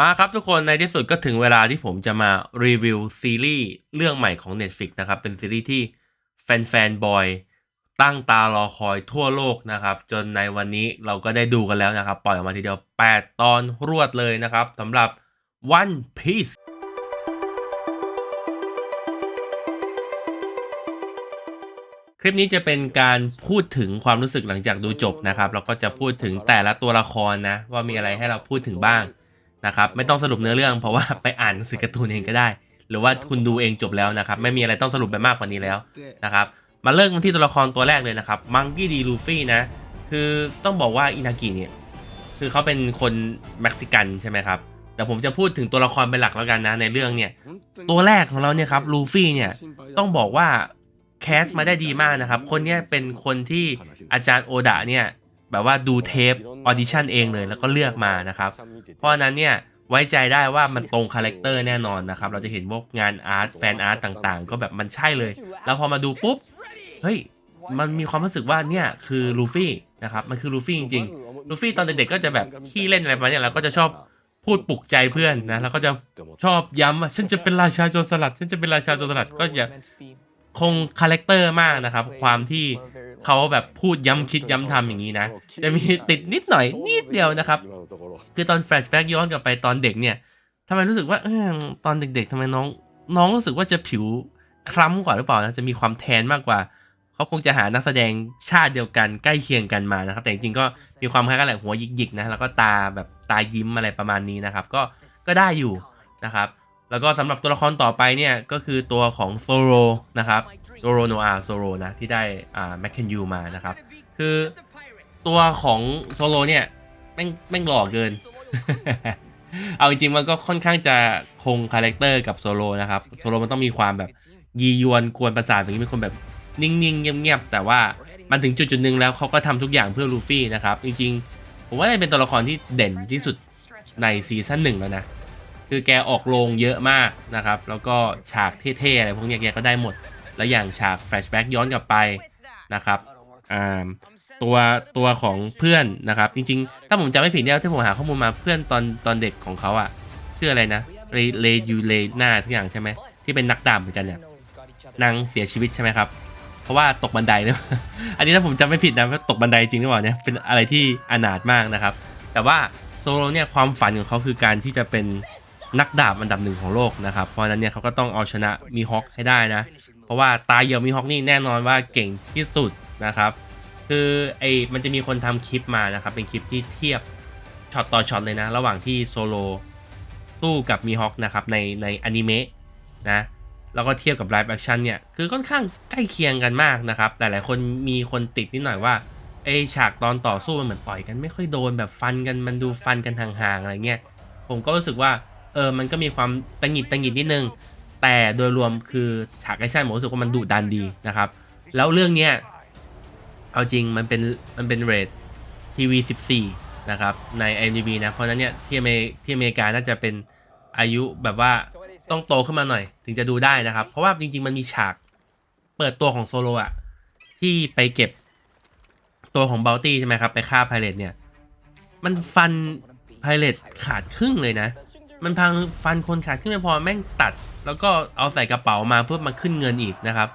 มาครับทุกคนในที่สุดก็ถึงเวลาที่ผมจะมารีวิวซีรีส์เรื่องใหม่ของ Netflix นะครับ เป็นซีรีส์ที่แฟนๆบอยตั้งตารอคอยทั่วโลกนะครับ จนในวันนี้เราก็ได้ดูกันแล้วนะครับ ปล่อยออกมาทีเดียว 8 ตอนรวดเลยนะครับสำหรับ One Piece คลิปนี้จะเป็นการพูดถึงความรู้สึกหลังจากดูจบนะครับ แล้วก็จะพูดถึงแต่ละตัวละครนะ ว่ามีอะไรให้เราพูดถึงบ้าง นะครับไม่ต้องสรุปเนื้อเรื่อง เพราะว่าไปอ่านหนังสือการ์ตูนเองก็ได้ หรือว่าคุณดูเองจบแล้วนะครับ ไม่มีอะไรต้องสรุปไปมากกว่านี้แล้วนะครับมาเริ่มกันที่ตัวละครตัวแรกเลยนะครับมังกี้ดีลูฟี่นะ คือต้องบอกว่าอินากิเนี่ยคือเขาเป็นคนเม็กซิกันใช่ไหมครับแต่ผมจะพูดถึงตัวละครเป็นหลักแล้วกันนะในเรื่องเนี่ยตัวแรกของเราเนี่ยครับลูฟี่เนี่ยต้องบอกว่าแคสมาได้ดีมากนะครับ คนนี้เป็นคนที่อาจารย์โอดะเนี่ย แบบว่าดูเทปออดิชั่นเองเลยแล้วก็เลือกมานะครับ เพราะนั้นเนี่ยไว้ใจได้ว่ามันตรงคาแรคเตอร์แน่นอนนะครับ เราจะเห็นพวกงานอาร์ตแฟนอาร์ตต่างๆ ก็แบบมันใช่เลย แล้วพอมาดูปุ๊บ เฮ้ย มันมีความรู้สึกว่าเนี่ยคือลูฟี่นะครับ มันคือลูฟี่จริงๆ ลูฟี่ตอนเด็กๆก็จะแบบขี้เล่นอะไรมาเนี้ยแล้วก็จะชอบพูดปลุกใจเพื่อนนะ แล้วก็จะชอบย้ำว่าฉันจะเป็นราชาโจรสลัด ฉันจะเป็นราชาโจรสลัด ก็จะ คงคาแรคเตอร์มากนะครับ ความที่เขาแบบพูดย้ำคิดย้ำทำอย่างนี้นะ จะมีติดนิดหน่อยนิดเดียวนะครับ คือตอนแฟลชแบ็กย้อนกลับไปตอนเด็กเนี่ยทำไมรู้สึกว่าเออตอนเด็ก ๆทำไมน้อง น้องรู้สึกว่าจะผิวคล้ำกว่าหรือเปล่านะจะมีความแทนมากกว่าเขาคงจะหานักแสดงชาติเดียวกันใกล้เคียงกันมานะครับ แต่จริงๆก็มีความคล้ายกันแหละหัวหยิกๆนะแล้วก็ตาแบบตายิ้มอะไรประมาณนี้นะครับ ก็ก็ได้อยู่นะครับ แล้วก็สำหรับตัวละครต่อไปเนี่ยก็คือตัวของโซโรนะครับโซโรโนอาโซโรนะที่ได้อ่าแมคเคนยูมานะครับ คือตัวของโซโลเนี่ยแม่งแม่งหล่อเกิน เอาจริงๆมันก็ค่อนข้างจะคงคาแรคเตอร์กับโซโลนะครับโซโลมันต้องมีความแบบยียวนกวนประสาทอย่างนี้เป็นคนแบบนิ่งๆ เงียบๆ แต่ว่ามันถึงจุดจุดๆหนึ่งแล้วเขาก็ทำทุกอย่างเพื่อลูฟี่นะครับ จริงๆ ผมว่าได้เป็นตัวละครที่เด่นที่สุดในซีซั่นหนึ่งแล้วนะ คือแกออกโรงเยอะมากนะครับ แล้วก็ฉากเท่ๆอะไรพวกนี้แกก็ได้หมด แล้วอย่างฉากแฟลชแบ็กย้อนกลับไปนะครับอ่าตัวตัวของเพื่อนนะครับ จริงๆ ถ้าผมจำไม่ผิดเนี่ยที่ผมหาข้อมูลมาเพื่อนตอนตอนเด็กของเขาอะชื่ออะไรนะเลเลยูเลนาสักอย่างใช่ไหมที่เป็นนักดาบเหมือนกันเนี่ยนางเสียชีวิตใช่ไหมครับเพราะว่าตกบันไดเนอะอันนี้ถ้าผมจำไม่ผิดนะว่าตกบันไดจริงหรือเปล่าเนี่ยเป็นอะไรที่อนาถมากนะครับ แต่ว่าโซโลเนี่ยความฝันของเขาคือการที่จะเป็น นักดาบอันดับหนึ่งของโลกนะครับ เพราะนั้นเนี่ยเขาก็ต้องเอาชนะมีฮอคให้ได้นะ เพราะว่าตายเหี่ยวมีฮอคนี่แน่นอนว่าเก่งที่สุดนะครับ คือไอมันจะมีคนทำคลิปมานะครับ เป็นคลิปที่เทียบช็อตต่อช็อตเลยนะ ระหว่างที่โซโลสู้กับมีฮอคนะครับในในอนิเมะนะแล้วก็เทียบกับไลฟ์แอคชั่นเนี่ยคือค่อนข้างใกล้เคียงกันมากนะครับหลายๆคนมีคนติดนิดหน่อยว่าไอฉากตอนต่อสู้มันเหมือนต่อยกันไม่ค่อยโดนแบบฟันกันมันดูฟันกันห่างๆอะไรเงี้ยผมก็รู้สึกว่า เออมันก็มีความตังหิดตังหิดนิดนึง แต่โดยรวมคือฉากแอคชั่นผมรู้สึกว่ามันดุดันดีนะครับ แล้วเรื่องเนี้ยเอาจริงมันเป็นมันเป็นเรททีวี14 นะครับ ใน IMDb นะ เพราะนั้นเนี่ยที่อเมที่อเมริกาน่าจะเป็นอายุแบบว่าต้องโตขึ้นมาหน่อย ถึงจะดูได้นะครับ เพราะว่าจริง ๆ มันมีฉากเปิดตัวของโซโลอะที่ไปเก็บตัวของเบลตี้ใช่ไหมครับ ไปฆ่าไพเรตเนี่ย มันฟันไพเรตขาดครึ่งเลยนะ มันพังฟันคนขาดครึ่งไม่พอแม่งตัด แล้วก็เอาใส่กระเป๋ามาเพื่อมาขึ้นเงินอีกนะครับ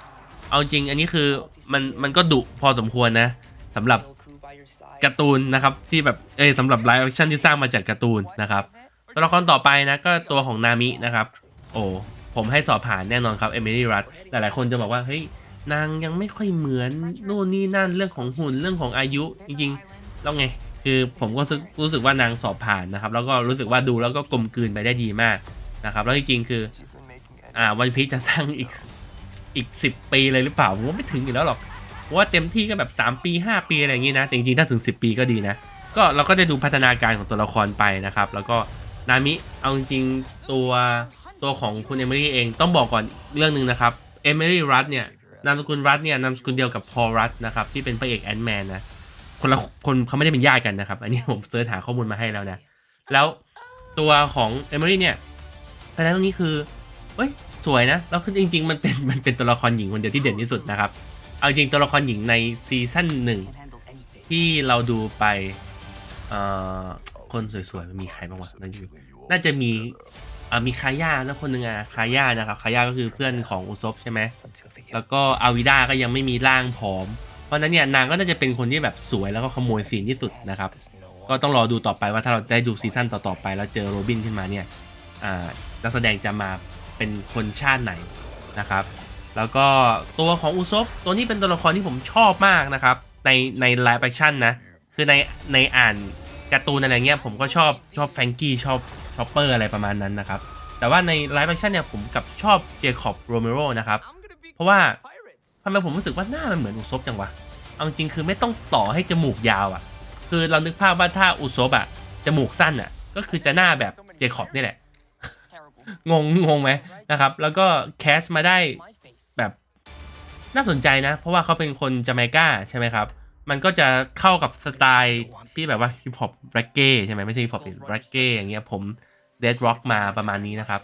เอาจริงอันนี้คือมันมันก็ดุพอสมควรนะสำหรับการ์ตูนนะครับที่แบบเอ้ยสำหรับไลฟ์แอคชั่นที่สร้างมาจากการ์ตูนนะครับตัวละครต่อไปนะก็ตัวของนามินะครับ โอ้ผมให้สอบผ่านแน่นอนครับเอมิลี่รัตหลายๆคนจะบอกว่าเฮ้ยนางยังไม่ค่อยเหมือนนู่นนี่นั่นเรื่องของหุ่นเรื่องของอายุจริงๆแล้วไง คือผมก็รู้สึกว่านางสอบผ่านนะครับ แล้วก็รู้สึกว่าดูแล้วก็กลมกลืนไปได้ดีมากนะครับ แล้วจริงๆคือ อ่าวันพีจะสร้างอีกอีก10ปีเลยหรือเปล่าผมว่าไม่ถึงอยู่แล้วหรอกว่าเต็มที่ก็แบบ 3 ปี 5 ปีอะไรอย่างงี้นะแต่จริงๆถ้าถึง 10 ปีก็ดีนะก็เราก็จะดูพัฒนาการของตัวละครไปนะครับ แล้วก็นามิเอาจริงๆตัวตัวของคุณเอมิลี่เองต้องบอกก่อนเรื่องหนึ่งนะครับเอมิลี่รัตเนี่ยนามสกุลรัตเนี่ยนามสกุลเดียวกับพอลรัตนะครับที่เป็นพระเอกแอนด์แมนนะ คนละคนเขาไม่ได้เป็นญาติกันนะครับ อันนี้ผมเสิร์ชหาข้อมูลมาให้แล้วนะ แล้วตัวของเอมิลี่เนี่ยแสดงตรงนี้คือเอ้ยสวยนะ แล้วคือจริง ๆ มันเป็นมันเป็นตัวละครหญิงคนเดียวที่เด่นที่สุดนะครับ เอาจริงตัวละครหญิงในซีซั่นหนึ่งที่เราดูไปเอ่อคนสวยๆมันมีใครบ้างวะนั่นอยู่น่าจะมีอ่ามีคาย่าแล้วคนหนึ่งอะคาย่านะครับคาย่าก็คือเพื่อนของอุซบใช่ไหมแล้วก็อาวิด้าก็ยังไม่มีร่างผอม ราะนั้นเนี่ยนางก็น่าจะเป็นคนที่แบบสวยแล้วก็ขโมยซีนที่สุดนะครับ ก็ต้องรอดูต่อไปว่าถ้าเราได้ดูซีซั่นต่อๆไปแล้วเจอโรบินขึ้นมาเนี่ยอ่านักแสดงจะมาเป็นคนชาติไหนนะครับ แล้วก็ตัวของอุซบตัวนี้เป็นตัวละครที่ผมชอบมากนะครับ ในในไลฟ์แอคชั่นนะคือในในอ่านการ์ตูนอะไรเงี้ยผมก็ชอบชอบแฟงกี้ชอบชอปเปอร์อะไรประมาณนั้นนะครับ แต่ว่าในไลฟ์แอคชั่นเนี่ยผมกับชอบเจคอบโรเมโรนะครับ เพราะว่า ทำไมผมรู้สึกว่าหน้ามันเหมือนอุซบจังวะ เอาจริงๆคือไม่ต้องต่อให้จมูกยาวอะ่ะ คือเรานึกภาพว่าถ้าอุซบอะ่ะจมูกสั้นอะ่ะ ก็คือจะหน้าแบบเจคอบนี่แหละ งงงงไหมนะครับ แล้วก็แคสมาได้แบบน่าสนใจนะ เพราะว่าเขาเป็นคนจาเมกาใช่ไหมครับ มันก็จะเข้ากับสไตล์ที่แบบว่าฮิปฮอปแร็กเก้ใช่ไหมไม่ใช่ฮิปฮอปเป็นแร็กเก้อย่างเงี้ยผมเดดร็อกมาประมาณนี้นะครับ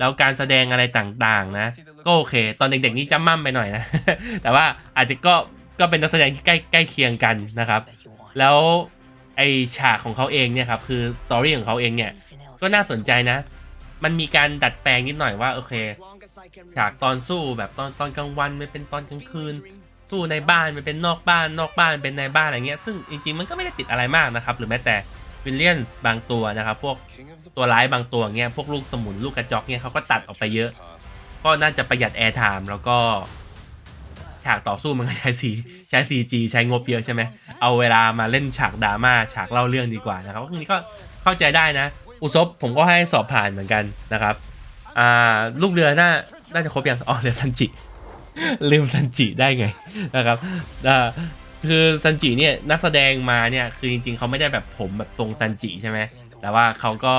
แล้วการแสดงอะไรต่างๆนะ ก็โอเค ตอนเด็กๆนี่จำมั่มไปหน่อยนะ แต่ว่าอาจจะก็ก็เป็นนักแสดงที่ใกล้ใกล้เคียงกันนะครับ แล้วไอฉากของเขาเองเนี่ยครับคือสตอรี่ของเขาเองเนี่ยก็น่าสนใจนะ มันมีการดัดแปลงนิดหน่อยว่าโอเค ฉากตอนสู้แบบตอนตอนกลางวันไม่เป็นตอนกลางคืน สู้ในบ้านมันเป็นนอกบ้าน นอกบ้านเป็นในบ้านอะไรเงี้ย ซึ่งจริงๆมันก็ไม่ได้ติดอะไรมากนะครับ หรือแม้แต่ วิลเลียนบางตัวนะครับ พวกตัวร้ายบางตัวเงี้ยพวกลูกสมุนลูกกระจอกเงี้ยเขาก็ตัดออกไปเยอะ ก็น่าจะประหยัดแอร์ไทม์แล้วก็ ฉากต่อสู้มันก็ใช้สีใช้ CG ใช้งบเยอะใช่ไหมเอาเวลามาเล่นฉากดราม่าฉากเล่าเรื่องดีกว่านะครับทีนี้ก็เข้าใจได้นะ อุซบผมก็ให้สอบผ่านเหมือนกันนะครับอ่าลูกเรือน่าน่าจะครบอยังอ๋อเหลือซันจิลืมซันจิได้ไงนะครับอ่า คือซันจิเนี่ยนักแสดงมาเนี่ยคือจริงๆเขาไม่ได้แบบผมแบบทรงซันจิใช่ไหมแต่ว่าเขาก็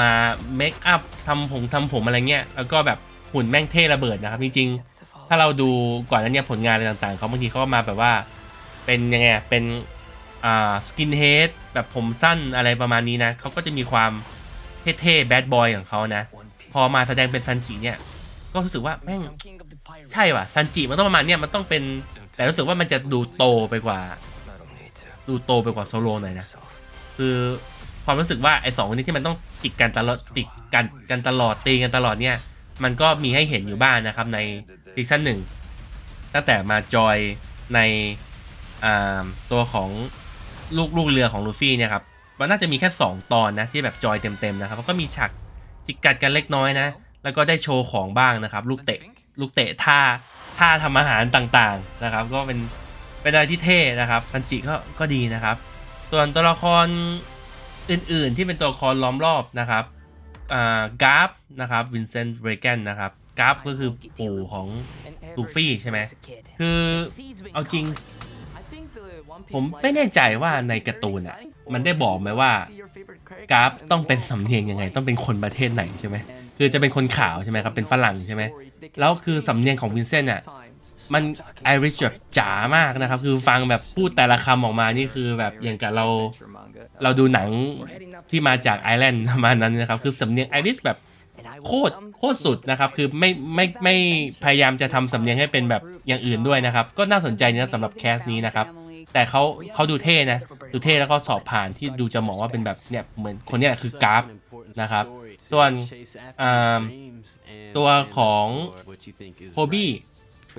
มาเมคอัพทำผมทำผมอะไรเงี้ยแล้วก็แบบหุ่นแม่งเท่ระเบิดนะครับจริงๆถ้าเราดูก่อนนั้นเนี่ยผลงานอะไรต่างๆเขาบางทีเขาก็มาแบบว่าเป็นยังไงเป็นอ่าสกินเฮดแบบผมสั้นอะไรประมาณนี้นะเขาก็จะมีความเท่ๆแบดบอยของเขานะ พอมาแสดงเป็นซันจิเนี่ย ก็รู้สึกว่าแม่งใช่ว่ะซันจิมันต้องประมาณเนี้ยมันต้องเป็น แต่รู้สึกว่ามันจะดูโตไปกว่า ดูโตไปกว่าโซโลหน่อยนะ คือความรู้สึกว่าไอ้สองคนนี้ที่มันต้องจิกกันตลอดจิกกันกันตลอดตีกันตลอดเนี่ย มันก็มีให้เห็นอยู่บ้างนะครับในซีซั่นหนึ่งตั้งแต่มาจอยในอ่าตัวของลูกลูกเรือของลูฟี่เนี่ยครับมันน่าจะมีแค่ 2 ตอนนะที่แบบจอยเต็มๆนะครับก็มีฉากจิกกัดกันเล็กน้อยนะ แล้วก็ได้โชว์ของบ้างนะครับ ลูกเตะลูกเตะท่าท่าทำอาหารต่างๆนะครับ ก็เป็นเป็นอะไรที่เท่นะครับซันจิก็ก็ดีนะครับ ส่วนตัวละครอื่นๆ ที่เป็นตัวละครล้อมรอบนะครับอ่ากราฟนะครับวินเซนต์เรแกนนะครับกราฟก็คือปู่ของลูฟี่ใช่ไหมคือเอาจริง ผมไม่แน่ใจว่าในการ์ตูนอะมันได้บอกไหมว่ากราฟต้องเป็นสำเนียงยังไง ต้องเป็นคนประเทศไหนใช่ไหม คือจะเป็นคนขาวใช่ไหมครับเป็นฝรั่งใช่ไหมแล้วคือสำเนียงของวินเซนต์อะมันไอริชแบบจ๋ามากนะครับ คือฟังแบบพูดแต่ละคำออกมานี่คือแบบอย่างกับเรา เราดูหนังที่มาจากไอร์แลนด์ประมาณนั้นนะครับ คือสำเนียงไอริชแบบโคตรโคตรสุดนะครับ คือไม่ไม่ไม่พยายามจะทำสำเนียงให้เป็นแบบอย่างอื่นด้วยนะครับ ก็น่าสนใจนะสำหรับแคสนี้นะครับ แต่เขาเขาดูเท่นะ ดูเท่แล้วก็สอบผ่านที่ดูจะมองว่าเป็นแบบเนี่ยเหมือนคนเนี้ยคือกราฟนะครับ ส่วนอ่าตัวของโฮบี้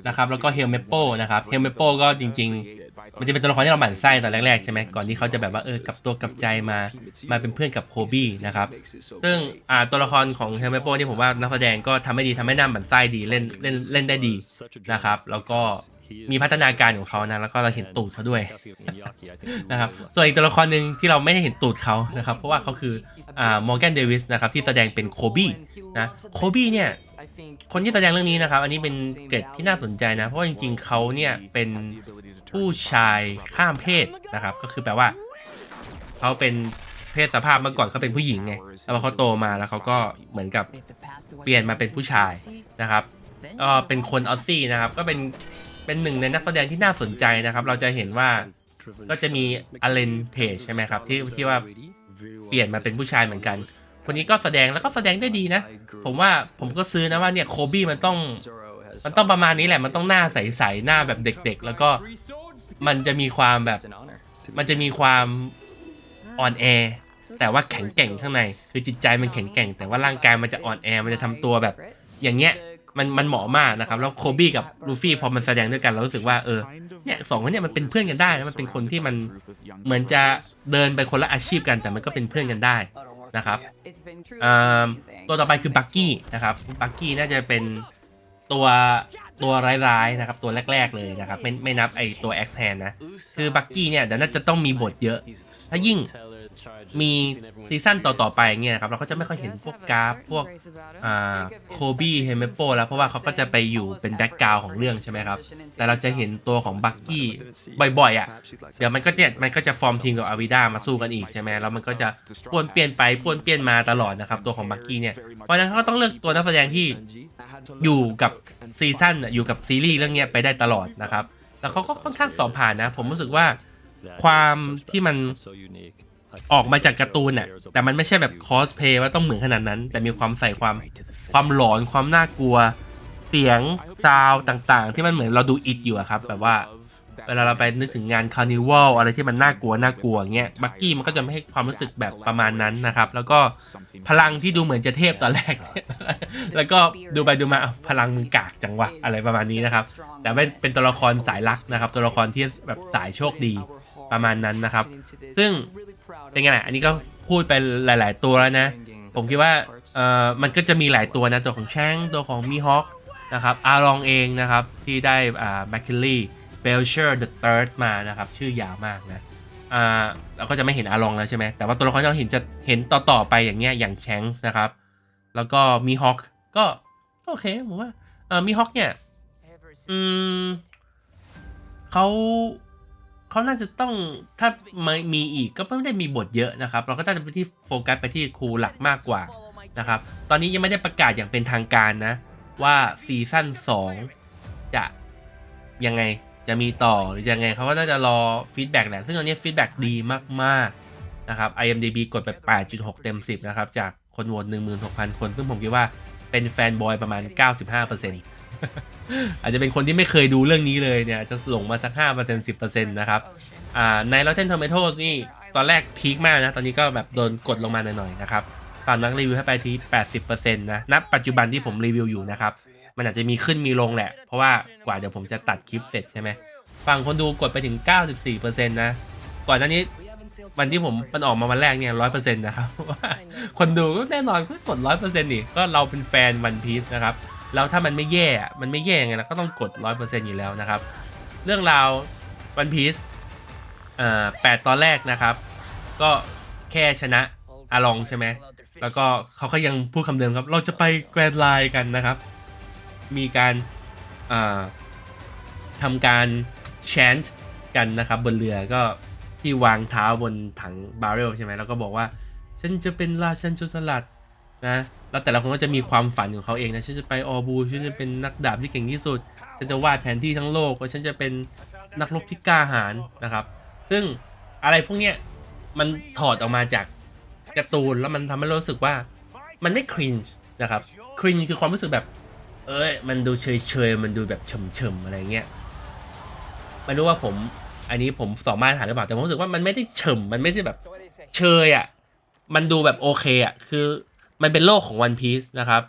นะครับแล้วก็เฮลเมโปนะครับเฮลเมโปก็จริง ๆ มันจะเป็นตัวละครที่เราหมั่นไส้ตอนแรกๆใช่ไหมก่อนที่เขาจะแบบว่าเออกลับตัวกลับใจมามาเป็นเพื่อนกับโฮบี้นะครับซึ่งอ่าตัวละครของเฮลเมโปที่ผมว่านักแสดงก็ทำให้ดีทำให้หน้าหมั่นไส้ดีเล่นเล่นเล่นได้ดีนะครับ แล้วก็ มีพัฒนาการของเขานะแล้วก็เราเห็นตูดเขาด้วยนะครับส่วนอีกตัวละครหนึ่งที่เราไม่ได้เห็นตูดเขานะครับ เพราะว่าเขาคืออ่ามอร์แกนเดวิสนะครับที่แสดงเป็นโคบี้นะโคบี้เนี่ยคนที่แสดงเรื่องนี้นะครับ อันนี้เป็นเกร็ดที่น่าสนใจนะ เพราะว่าจริงๆเขาเนี่ยเป็นผู้ชายข้ามเพศนะครับ ก็คือแปลว่าเขาเป็นเพศสภาพเมื่อก่อนเขาเป็นผู้หญิงไงแล้วพอเขาโตมาแล้วเขาก็เหมือนกับเปลี่ยนมาเป็นผู้ชายนะครับก็เป็นคนออสซี่นะครับ ก็เป็น เป็นหนึ่งในนักแสดงที่น่าสนใจนะครับ เราจะเห็นว่าก็จะมีอเลนเพจใช่ไหมครับ ที่ที่ว่าเปลี่ยนมาเป็นผู้ชายเหมือนกัน คนนี้ก็แสดงแล้วก็แสดงได้ดีนะ ผมว่าผมก็ซื้อนะว่าเนี่ยโคบี้มันต้องมันต้องประมาณนี้แหละมันต้องหน้าใสๆหน้าแบบเด็ก ๆ แล้วก็มันจะมีความแบบ มันจะมีความอ่อนแอแต่ว่าแข็งแกร่งข้างใน คือจิตใจมันแข็งแกร่ง แต่ว่าร่างกายมันจะอ่อนแอมันจะทำตัวแบบ อย่างเงี้ย มันมันเหมาะมากนะครับ แล้วโคบี้กับลูฟี่พอมันแสดงด้วยกันเรารู้สึกว่าเออเนี่ยสองคนเนี่ยมันเป็นเพื่อนกันได้นะมันเป็นคนที่มันเหมือนจะเดินไปคนละอาชีพกัน แต่มันก็เป็นเพื่อนกันได้นะครับตัวต่อไปคือบักกี้นะครับบักกี้น่าจะเป็นตัว ตัวร้ายๆนะครับตัวแรก ๆ เลยนะครับไม่ไม่นับไอตัว X Hand นนะ คือบักกี้เนี่ยเดี๋ยวน่าจะต้องมีบทเยอะ ถ้ายิ่งมีซีซั่นต่อ ๆ ไปเนี่ยครับเราก็จะไม่ค่อยเห็นพวกกราฟพวกอ่าโคบี้เฮมเมโปแล้วเพราะว่าเขาก็จะไปอยู่เป็นแบ็กกราวของเรื่องใช่ไหมครับ แต่เราจะเห็นตัวของบักกี้บ่อยๆอะเดี๋ยวมันก็จะมันก็จะฟอร์มทีมกับอาวิด้ามาสู้กันอีกใช่ไหมแล้วมันก็จะป้วนเปลี่ยนไปป้วนเปลี่ยนมาตลอดนะครับตัวของบักกี้เนี่ยเพราะนั้นเขาก็ต้องเลือกตัวนักแสดงที่อยู่กับซีซั่นน่ะอยู่กับซีรีส์เรื่องนี้ไปได้ตลอดนะครับ แล้วเขาก็ค่อนข้างสอบผ่านนะ ผมรู้สึกว่าความที่มันออกมาจากการ์ตูนน่ะแต่มันไม่ใช่แบบคอสเพย์ว่าต้องเหมือนขนาดนั้น แต่มีความใส่ความความหลอนความน่ากลัว เสียงซาวต่างๆ ที่มันเหมือนเราดูอิดอยู่ครับ แบบว่า เวลาเราไปนึกถึงงานคาร์นิวัลอะไรที่มันน่ากลัวน่ากลัวเงี้ยบักกี้มันก็จะไม่ให้ความรู้สึกแบบประมาณนั้นนะครับ แล้วก็พลังที่ดูเหมือนจะเทพตอนแรก แล้วก็ดูไปดูมาพลังมึงกากจังวะอะไรประมาณนี้นะครับ แต่เป็นเป็นตัวละครสายลักนะครับ ตัวละครที่แบบสายโชคดีประมาณนั้นนะครับ ซึ่งเป็นไงอันนี้ก็พูดไปหลาย ๆ ตัวแล้วนะ ผมคิดว่าเอ่อมันก็จะมีหลายตัวนะ ตัวของแชงตัวของมีฮอคนะครับ อารองเองนะครับ ที่ได้อ่าแมคคิลลี่ เบลเชอร์เดอะเติร์ดมานะครับ ชื่อยาวมากนะอ่าเราก็จะไม่เห็นอารองแล้วใช่ไหมแต่ว่าตัวละครที่เราเห็นจะเห็นต่อๆไปอย่างเงี้ยอย่างแชงส์นะครับ แล้วก็มีฮอคก็โอเคผมว่าเอ่อมีฮอคเนี่ยอืมเขาเขาน่าจะต้องถ้าไม่มีอีกก็ไม่ได้มีบทเยอะนะครับ เราก็น่าจะไปที่โฟกัสไปที่ครูหลักมากกว่านะครับ ตอนนี้ยังไม่ได้ประกาศอย่างเป็นทางการนะ ว่าซีซั่น2จะยังไง จะมีต่อหรือยังไงเขาก็น่าจะรอฟีดแบ็กแหละ ซึ่งตอนนี้ฟีดแบ็กดีมากๆนะครับ IMDB กดไป 8.6 เต็ม 10 นะครับ จากคนโหวต16,000 คน ซึ่งผมคิดว่าเป็นแฟนบอยประมาณ 95%อาจจะเป็นคนที่ไม่เคยดูเรื่องนี้เลยเนี่ย จะหลงมาสัก 5% 10%นะครับอ่าใน Rotten Tomatoes นี่ตอนแรกพีคมากนะ ตอนนี้ก็แบบโดนกดลงมาหน่อยๆนะครับฝั่งนักรีวิวให้ไปที่ 80%นะ ณ ปัจจุบันที่ผมรีวิวอยู่นะครับ มันอาจจะมีขึ้นมีลงแหละ เพราะว่ากว่าเดี๋ยวผมจะตัดคลิปเสร็จใช่ไหมฝั่งคนดูกดไปถึง 94%นะ ก่อนหน้านี้วันที่ผมมันออกมาวันแรกเนี่ย100%นะครับว่าคนดูก็แน่นอนก็กด100%นี่ก็เราเป็นแฟนวันพีซนะครับแล้วถ้ามันไม่แย่ มันไม่แย่ไงเราก็ต้องกด100%อยู่แล้วนะครับ เรื่องราววันพีซอ่าแปดตอนแรกนะครับ ก็แค่ชนะอาลองใช่ไหมแล้วก็เขาก็ยังพูดคำเดิมครับ เราจะไปแกรนด์ไลน์กันนะครับ มีการทำการแชนต์กันนะครับบนเรือก็ที่วางเท้าบนถังบาร์เรลใช่ไหมแล้วก็บอกว่า ฉันจะเป็นราชันโจรสลัดนะแล้วแต่ละคนก็จะมีความฝันของเขาเองนะฉันจะไปออบูฉันจะเป็นนักดาบที่เก่งที่สุด ฉันจะวาดแผนที่ทั้งโลกว่าฉันจะเป็นนักรบที่กล้าหาญนะครับ ซึ่งอะไรพวกเนี้ยมันถอดออกมาจากการ์ตูนแล้วมันทำให้รารู้สึกว่ามันไม่ครินช์นะครับครินช์คือความรู้สึกแบบ เอ้ยมันดูเฉยเฉยๆมันดูแบบเฉมๆอะไรเงี้ยไม่รู้ว่าผมอันนี้ผมสองมาตรฐานหรือเปล่าแต่ผมรู้สึกว่ามันไม่ได้เฉมมันไม่ใช่แบบเชยอะมันดูแบบโอเคอะคือมันเป็นโลกของวันพีซนะครับ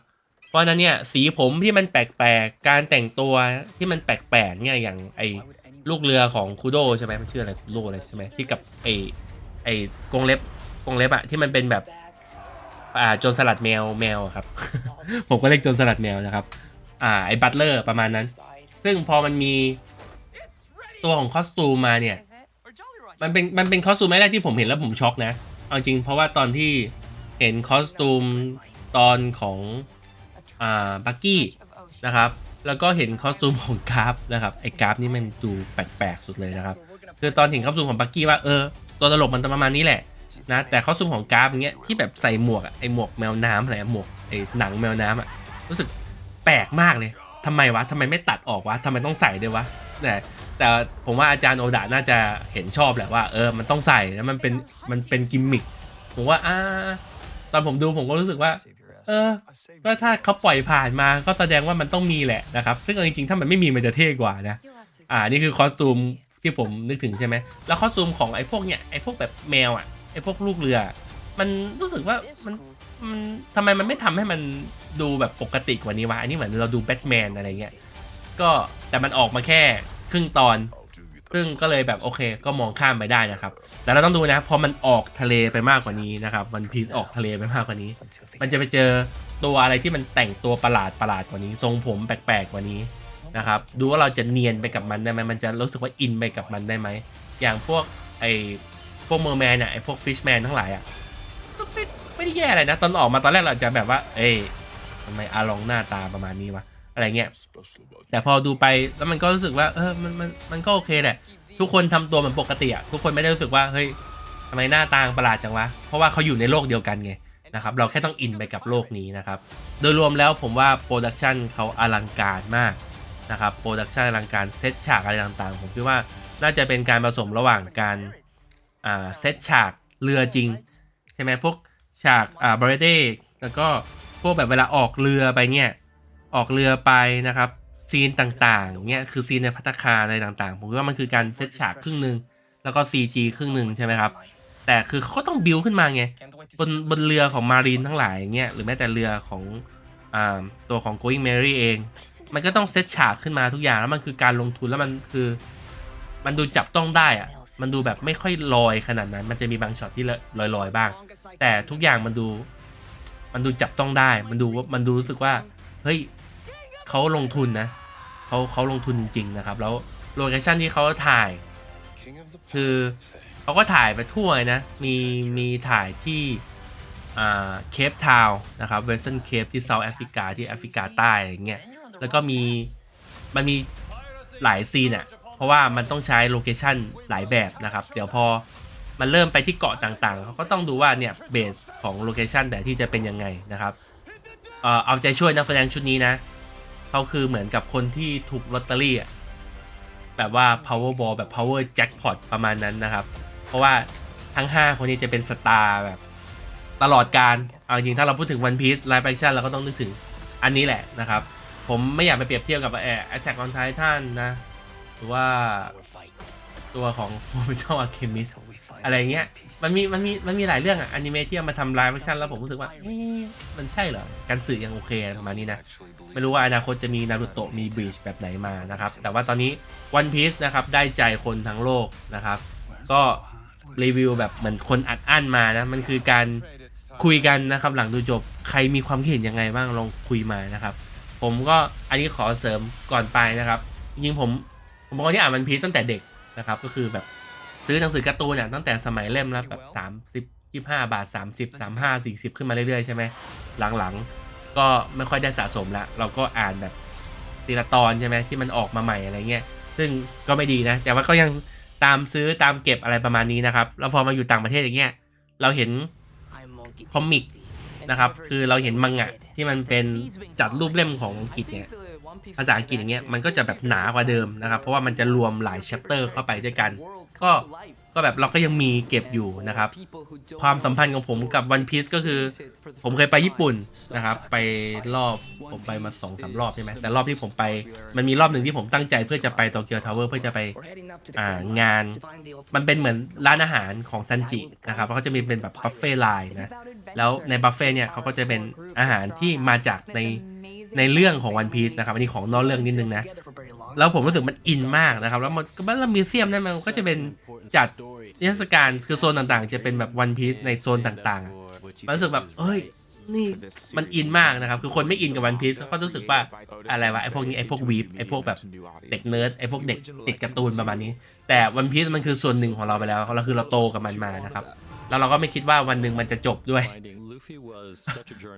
เพราะนั้นเนี่ยสีผมที่มันแปลกๆการแต่งตัวที่มันแปลกๆเนี่ยอย่างไอ้ลูกเรือของคูโดใช่ไหมมันชื่ออะไรคูโดอะไรใช่ไหมที่กับไอ้ไอ้กงเล็บกงเล็บอะที่มันเป็นแบบอ่าโจรสลัดแมวแมวครับ ผมก็เรียกโจรสลัดแมวนะครับ อ่าไอ้บัตเลอร์ประมาณนั้น ซึ่งพอมันมีตัวของคอสตูมมาเนี่ย มันเป็นมันเป็นคอสตูมแรกที่ผมเห็นแล้วผมช็อกนะ เอาจริงเพราะว่าตอนที่เห็นคอสตูมตอนของอ่าบักกี้นะครับ แล้วก็เห็นคอสตูมของกราฟนะครับ ไอ้กราฟนี่มันดูแปลกๆสุดเลยนะครับ คือตอนเห็นคอสตูมของบักกี้ว่าเออตัวตลกมันประมาณนี้แหละ นะแต่คอสตูมของกราฟอย่างเงี้ยที่แบบใส่หมวกอะไอหมวกแมวน้ำอะไรอะหมวกไอหนังแมวน้ำอะรู้สึกแปลกมากเลยทำไมวะทำไมไม่ตัดออกวะทำไมต้องใส่ด้วยวะแต่แต่ผมว่าอาจารย์โอดะน่าจะเห็นชอบแหละว่าเออมันต้องใส่แล้วมันเป็นมันเป็นกิมมิคผมว่าอ่าตอนผมดูผมก็รู้สึกว่า เออก็ถ้าเขาปล่อยผ่านมาก็แสดงว่ามันต้องมีแหละนะครับซึ่งจริงๆถ้ามันไม่มีมันจะเท่กว่านะอ่านี่คือคอสตูมที่ผมนึกถึงใช่ไหมแล้วคอสตูมของไอ้พวกเนี่ยไอ้พวกแบบแมวอะ ไอ้พวกลูกเรือ มันรู้สึกว่ามันมันทำไมมันไม่ทำให้มันดูแบบปกติกว่านี้วะอันนี้เหมือนเราดูแบทแมนอะไรเงี้ยก็แต่มันออกมาแค่ครึ่งตอน ซึ่งก็เลยแบบโอเค ก็มองข้ามไปได้นะครับ แต่เราต้องดูนะพอมันออกทะเลไปมากกว่านี้นะครับวันพีซออกทะเลไปมากกว่านี้ มันจะไปเจอตัวอะไรที่มันแต่งตัวประหลาดประหลาดกว่านี้ ทรงผมแปลกๆกว่านี้นะครับดูว่าเราจะเนียนไปกับมันได้ไหมมันจะรู้สึกว่าอินไปกับมันได้ไหมอย่างพวกไอ พวกเมอร์แมนอะไอพวกฟิชแมนทั้งหลายอะก็ไม่ไม่ได้แย่อะไรนะ ตอนออกมาตอนแรกเราจะแบบว่า เอ้ยทำไมอาลองหน้าตาประมาณนี้วะอะไรเงี้ย แต่พอดูไปแล้วมันก็รู้สึกว่า เออมันมันมันก็โอเคแหละ ทุกคนทำตัวเหมือนปกติอะทุกคนไม่ได้รู้สึกว่าเฮ้ยทำไมหน้าตาประหลาดจังวะเพราะว่าเขาอยู่ในโลกเดียวกันไงนะครับเราแค่ต้องอินไปกับโลกนี้นะครับ โดยรวมแล้วผมว่าโปรดักชันเขาอลังการมากนะครับโปรดักชันอลังการเซตฉากอะไรต่างๆ ผมคิดว่าน่าจะเป็นการผสมระหว่างการ อ่าเซตฉากเรือจริง ใช่ไหมพวกฉากอ่าบริเดแล้วก็พวกแบบเวลาออกเรือไปเนี่ย ออกเรือไปนะครับ ซีนต่างๆเนี่ยคือซีนในพัตคาอะไรต่างๆ ผมคิดว่ามันคือการเซตฉากครึ่งหนึ่งแล้วก็ CG ครึ่งหนึ่งใช่ไหมครับ แต่คือเขาก็ต้องบิวขึ้นมาไง บนบนเรือของมารีนทั้งหลายอย่างเงี้ยหรือแม้แต่เรือของอ่าตัวของ Going Mary เอง มันก็ต้องเซตฉากขึ้นมาทุกอย่างแล้วมันคือการลงทุนแล้วมันคือ มันดูจับต้องได้อะ มันดูแบบไม่ค่อยลอยขนาดนั้น มันจะมีบางช็อตที่ลอยลอยๆบ้าง แต่ทุกอย่างมันดู มันดูจับต้องได้ มันดูว่ามันดูรู้สึกว่า เฮ้ยเขาลงทุนนะเขาเขาลงทุนจริง ๆ นะครับ แล้วโลเคชั่นที่เขาถ่าย คือเขาก็ถ่ายไปทั่วนะ มีมีถ่ายที่อ่าเคปทาวน์นะครับเวสเทิร์นเคปที่เซาท์แอฟริกาที่แอฟริกาใต้อะไรเงี้ยแล้วก็มีมันมีหลายซีนอะ ราะว่ามันต้องใช้โลเคชันหลายแบบนะครับ เดี๋ยวพอมันเริ่มไปที่เกาะต่างๆ เขาก็ต้องดูว่าเนี่ยเบสของโลเคชันแต่ที่จะเป็นยังไงนะครับ เออเอาใจช่วยนักแสดงชุดนี้นะ เขาคือเหมือนกับคนที่ถูกลอตเตอรี่แบบว่า powerball แบบ power jackpot ประมาณนั้นนะครับ เพราะว่าทั้ง 5 คนนี้จะเป็นสตาร์แบบตลอดการเอาจริงถ้าเราพูดถึง One Piece Live Action เราก็ต้องนึกถึงอันนี้แหละนะครับ ผมไม่อยากไปเปรียบเทียบกับแอร์ Attack on Titan นะ รือว่าตัวของ Fullmetal Alchemist อะไรเงี้ย มันมีมันมีมันมีหลายเรื่องอะอนิเมะที่เอามาทำไลฟ์แอคชั่นแล้วผมรู้สึกว่าเอ๊ะมันใช่เหรอ การสื่อยังโอเคอะไรประมาณนี้นะ ไม่รู้ว่าอนาคตจะมีนารูโตะมีบ e ีชแบบไหนมานะครับ แต่ว่าตอนนี้ One Piece นะครับ ได้ใจคนทั้งโลกนะครับ ก็รีวิวแบบเหมือนคนอัดอั้นมานะ มันคือการคุยกันนะครับ หลังดูจบใครมีความคิดเห็นยังไงบ้างลองคุยมานะครับ ผมก็อันนี้ขอเสริมก่อนไปนะครับจริงๆผม ผมเป็นคนที่อ่านวันพีซตั้งแต่เด็กนะครับ ก็คือแบบซื้อหนังสือการ์ตูนเนี่ยตั้งแต่สมัยเล่มละแบบสามสิบยี่ห้าบาทสามสิบสามห้าสี่สิบขึ้นมาเรื่อยๆใช่ไหมหลังๆ ก็ไม่ค่อยได้สะสมละเราก็อ่านแบบทีละตอนใช่ไหมที่มันออกมาใหม่อะไรเงี้ยซึ่งก็ไม่ดีนะ แต่ว่าก็ยังตามซื้อตามเก็บอะไรประมาณนี้นะครับแล้วพอมาอยู่ต่างประเทศอย่างเงี้ยเราเห็นคอมิกนะครับ คือเราเห็นมังงะที่มันเป็นจัดรูปเล่มของอังกฤษเนี่ย ภาษาอังกฤษอย่างเงี้ยมันก็จะแบบหนากว่าเดิมนะครับ เพราะว่ามันจะรวมหลายแชปเตอร์เข้าไปด้วยกัน ก็ก็แบบเราก็ยังมีเก็บอยู่นะครับ ความสัมพันธ์ของผมกับ One Piece ก็คือ ผมเคยไปญี่ปุ่นนะครับ ไปรอบผมไปมาสองสามรอบใช่ไหมแต่รอบที่ผมไปมันมีรอบหนึ่งที่ผมตั้งใจเพื่อจะไปโตเกียวทาวเวอร์เพื่อจะไปอ่างาน มันเป็นเหมือนร้านอาหารของซันจินะครับแล้วเขาจะมีเป็นแบบบัฟเฟ่ไลน์นะแล้วในบัฟเฟ่เนี่ยเขาก็จะเป็นอาหารที่มาจากใน ในเรื่องของ One Piece นะครับอันนี้ของนอกเรื่องนิดนึงนะ แล้วผมรู้สึกมันอินมากนะครับ แล้วมันก็แล้วมิวเซียมนั่นมันก็จะเป็นจัดนิทรรศการคือโซนต่างๆ จะเป็นแบบ One Piece ในโซนต่างๆ มันรู้สึกแบบเอ้ยนี่มันอินมากนะครับ คือคนไม่อินกับ One Piece เขารู้สึกว่าอะไรวะไอพวกนี้ไอพวกวีฟไอพวกแบบเด็กเนิร์ดไอพวกเด็กติดการ์ตูนประมาณนี้ แต่ One Piece มันคือส่วนหนึ่งของเราไปแล้วเราคือเราโตกับมันมานะครับ แล้วเราก็ไม่คิดว่าวันหนึ่งมันจะจบด้วย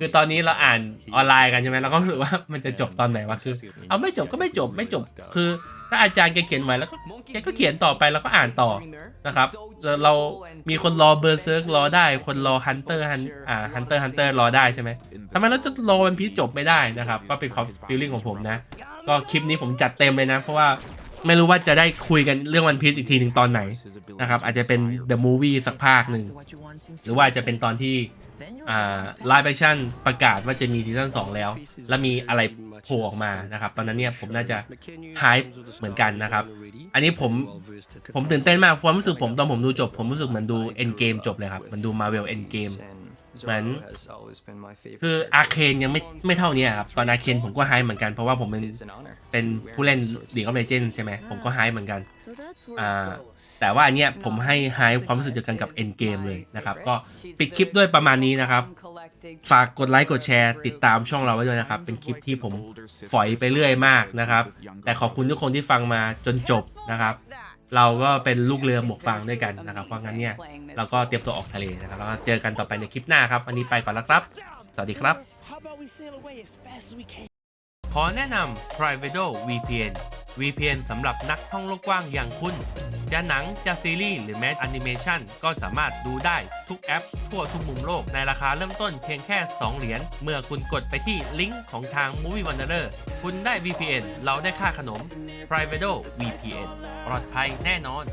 คือตอนนี้เราอ่านออนไลน์กันใช่ไหมเราก็รู้สึกว่ามันจะจบตอนไหนวะคือ เอาไม่จบก็ไม่จบไม่จบ คือถ้าอาจารย์แกเขียนไว้แล้วก็แกก็เขียนต่อไปแล้วก็อ่านต่อนะครับ เราเรามีคนรอเบอร์เซิร์กรอได้ คนรอฮันเตอร์ฮันอ่าฮันเตอร์ฮันเตอร์รอได้ใช่ไหมทำไมเราจะรอวันพีชจบไม่ได้นะครับ ก็เป็นความฟีลลิ่งของผมนะ ก็คลิปนี้ผมจัดเต็มเลยนะ เพราะว่า ไม่รู้ว่าจะได้คุยกันเรื่องวันพีซอีกทีหนึ่งตอนไหนนะครับ อาจจะเป็น The Movie สักภาคหนึ่ง หรือว่าจะเป็นตอนที่ไลฟ์แอคชั่นประกาศว่าจะมีซีซั่น2แล้ว แล้วมีอะไรโผล่ออกมานะครับ ตอนนั้นเนี่ยผมน่าจะ hype เหมือนกันนะครับ อันนี้ผมผมตื่นเต้นมากความรู้สึกผมตอนผมดูจบ ผมรู้สึกเหมือนดู Endgame จบเลยครับมันดู Marvel Endgame เหมือนคืออาร์เคนยังไม่ไม่เท่านี้ครับ ตอนอาร์เคนผมก็ไฮเหมือนกันเพราะว่าผมเป็นเป็นผู้เล่นดีก็เลเจนใช่ไหมผมก็ไฮเหมือนกันอ่าแต่ว่าอันเนี้ยผมให้ไฮความรู้สึกเดียวกันกับ End Game เลยนะครับ ก็ปิดคลิปด้วยประมาณนี้นะครับ ฝากกดไลค์กดแชร์ติดตามช่องเราไว้ด้วยนะครับ เป็นคลิปที่ผมฝอยไปเรื่อยมากนะครับ แต่ขอบคุณทุกคนที่ฟังมาจนจบนะครับ เราก็เป็นลูกเรือหมวกฟางด้วยกันนะครับเพราะงั้นเนี่ยเราก็เตรียมตัวออกทะเลนะครับแล้วก็เจอกันต่อไปในคลิปหน้าครับวันนี้ไปก่อนแล้วครับ สวัสดีครับ ขอแนะนำ Private VPN VPN สำหรับนักท่องโลกกว้างอย่างคุณ จะหนัง จะซีรีส์หรือแม้แอนิเมชันก็สามารถดูได้ทุกแอป ทั่วทุกมุมโลกในราคาเริ่มต้นเพียงแค่ 2 เหรียญ เมื่อคุณกดไปที่ลิงก์ของทาง Movie Wanderer คุณได้ VPN เราได้ค่าขนม Private VPN ปลอดภัยแน่นอน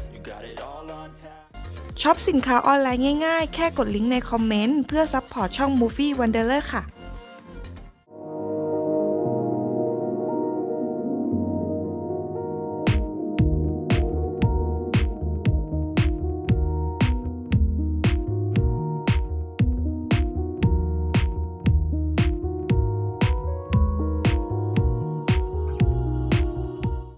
ช็อปสินค้าออนไลน์ง่ายๆ แค่กดลิงก์ในคอมเมนต์เพื่อซัพพอร์ตช่อง Movie Wanderer ค่ะ